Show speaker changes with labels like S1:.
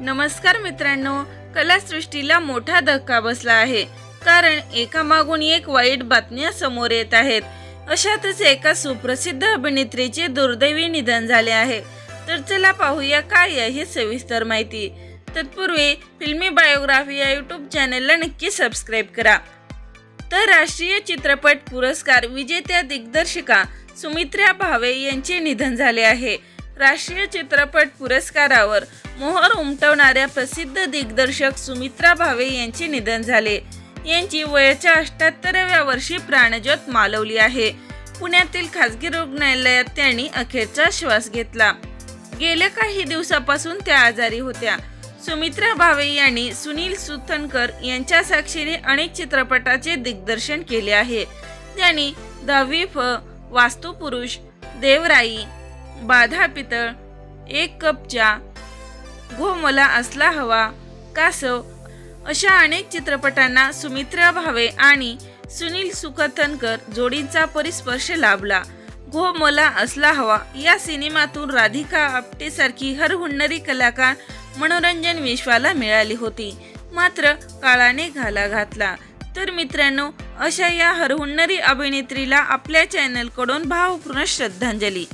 S1: नमस्कार मित्रांनो कलासृष्टीला मोठा धक्का बसला आहे. कारण एकामागून एक वाईट बातम्या समोर येत आहेत. अशातच एका सुप्रसिद्ध अभिनेत्रीचे दुर्दैवी निधन झाले आहे. तर चला पाहूया काय आहे सविस्तर माहिती. तत्पूर्वी फिल्मी बायोग्राफी या यूट्यूब चॅनलला नक्की सबस्क्राईब करा. तर राष्ट्रीय चित्रपट पुरस्कार विजेत्या दिग्दर्शिका सुमित्रा भावे यांचे निधन झाले आहे. राष्ट्रीय चित्रपट पुरस्कारावर मोहर उमटवणाऱ्या प्रसिद्ध दिग्दर्शक सुमित्रा भावे यांचे निधन झाले. यांची वयाच्या अठ्याहत्तराव्या वर्षी प्राणज्योत मालवली आहे. पुण्यातील खासगी रुग्णालयात त्यांनी अखेरचा श्वास घेतला. गेल्या काही दिवसापासून त्या आजारी होत्या. सुमित्रा भावे यांनी सुनील सुथनकर यांच्या साक्षीने अनेक चित्रपटाचे दिग्दर्शन केले आहे. त्यांनी दहावी फ वास्तुपुरुष देवराई बाधा पितळ. एक कप चा घोमला असला हवा. कासव अशा अनेक चित्रपटांना सुमित्रा भावे आणि सुनील सुकथनकर जोडींचा परिस्पर्श लाभला. घो मला असला हवा. या सिनेमातून राधिका आपटेसारखी हरहुन्नरी कलाकार मनोरंजन विश्वाला मिळाली होती. मात्र काळाने घाला घातला. तर मित्रांनो अशा या हरहुन्नरी अभिनेत्रीला आपल्या चॅनलकडून भावपूर्ण श्रद्धांजली.